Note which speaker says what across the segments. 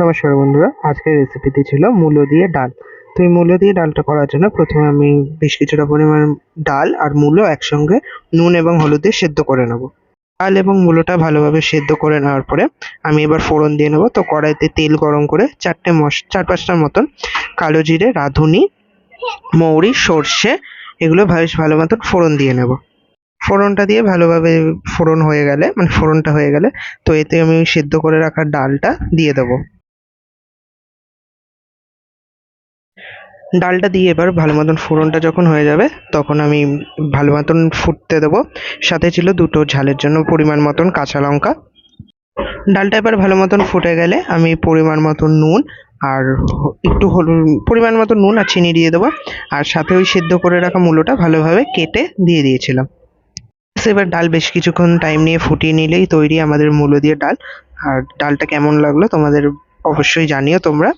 Speaker 1: নমস্কার বন্ধুরা, আজকের রেসিপিটি ছিল মূলো দিয়ে ডাল। তো এই মূলো দিয়ে ডালটা করার জন্য প্রথমে আমি বেশ কিছুটা পরিমাণ ডাল আর মূলো একসঙ্গে নুন এবং হলুদ দিয়ে সেদ্ধ করে নেব। ডাল এবং মূলোটা ভালোভাবে সেদ্ধ করে নেওয়ার পরে আমি এবার ফোড়ন দিয়ে নেব। তো কড়াইতে তেল গরম করে চারটে মশ, চার পাঁচটার মতন কালো জিরে, রাঁধুনি, মৌরি, সর্ষে এগুলো বেশ ভালো মতন ফোড়ন দিয়ে নেব। ফোড়নটা দিয়ে ভালোভাবে ফোড়ন হয়ে গেলে মানে ফোড়নটা হয়ে গেলে তো এতে আমি সেদ্ধ করে রাখা ডালটা দিয়ে দেবো। ডালটা দিয়ে এবার ভালো মতন ফোড়নটা যখন হয়ে যাবে, তখন আমি ভালো মতন ফুটতে দেবো। সাথে ছিল দুটো ঝালের জন্য পরিমাণ মতন কাঁচা লঙ্কা। ডালটা এবার ভালো মতন ফুটে গেলে আমি পরিমাণ মতন নুন আর একটু হলুদ, পরিমাণ মতো নুন আর চিনি দিয়ে দেবো। আর সাথে ওই সেদ্ধ করে রাখা মূলোটা ভালোভাবে কেটে দিয়ে দিয়েছিলাম। এবার ডাল বেশ কিছুক্ষণ টাইম নিয়ে ফুটিয়ে নিলেই তৈরি আমাদের মূলো দিয়ে ডাল। আর ডালটা কেমন লাগল তোমাদের অবশ্যই জানিও তোমরা।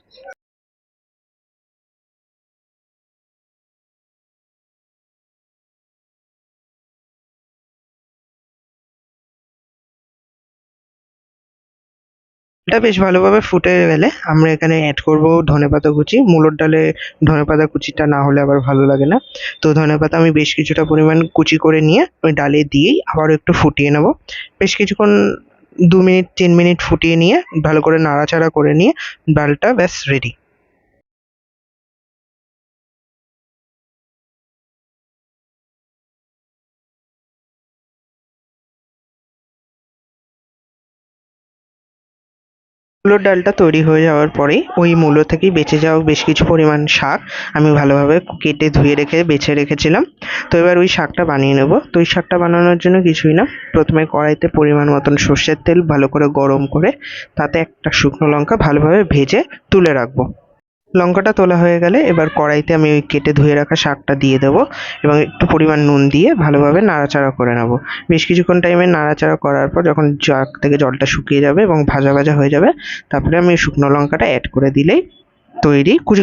Speaker 1: এটা বেশ ভালোভাবে ফুটে গেলে আমরা এখানে অ্যাড করব ধনেপাতা কুচি। মূলোর ডালে ধনেপাতা কুচিটা না হলে আবার ভালো লাগে না। তো ধনেপাতা আমি বেশ কিছুটা পরিমাণ কুচি করে নিয়ে ওই ডালে দিয়েই আবারও একটু ফুটিয়ে নেব। বেশ কিছুক্ষণ দু মিনিট, তিন মিনিট ফুটিয়ে নিয়ে ভালো করে নাড়াচাড়া করে নিয়ে ডালটা ব্যাস রেডি মূলোর ডালটা তৈরি হয়ে যাওয়ার পরে ওই মূলো থেকেই বেঁচে যাওয়া বেশ কিছু পরিমাণ শাক আমি ভালোভাবে কেটে ধুয়ে রেখে, বেছে রেখেছিলাম। তো এবার ওই শাকটা বানিয়ে নেব। তো ওই শাকটা বানানোর জন্য কিছুই না, প্রথমে কড়াইতে পরিমাণ মতন সর্ষের তেল ভালো করে গরম করে, তাতে একটা শুকনো লঙ্কা ভালোভাবে ভেজে তুলে রাখব। লঙ্কাটা তোলা হয়ে গেলে এবার কড়াইতে আমি ওই কেটে ধুয়ে রাখা শাকটা দিয়ে দেবো এবং একটু পরিমাণ নুন দিয়ে ভালোভাবে নাড়াচাড়া করে নেব। বেশ কিছুক্ষণ টাইমে নাড়াচাড়া করার পর যখন জাক থেকে জলটা শুকিয়ে যাবে এবং ভাজা ভাজা হয়ে যাবে, তারপরে আমি শুকনো লঙ্কাটা অ্যাড করে দিলেই তৈরি। কুচি কুচি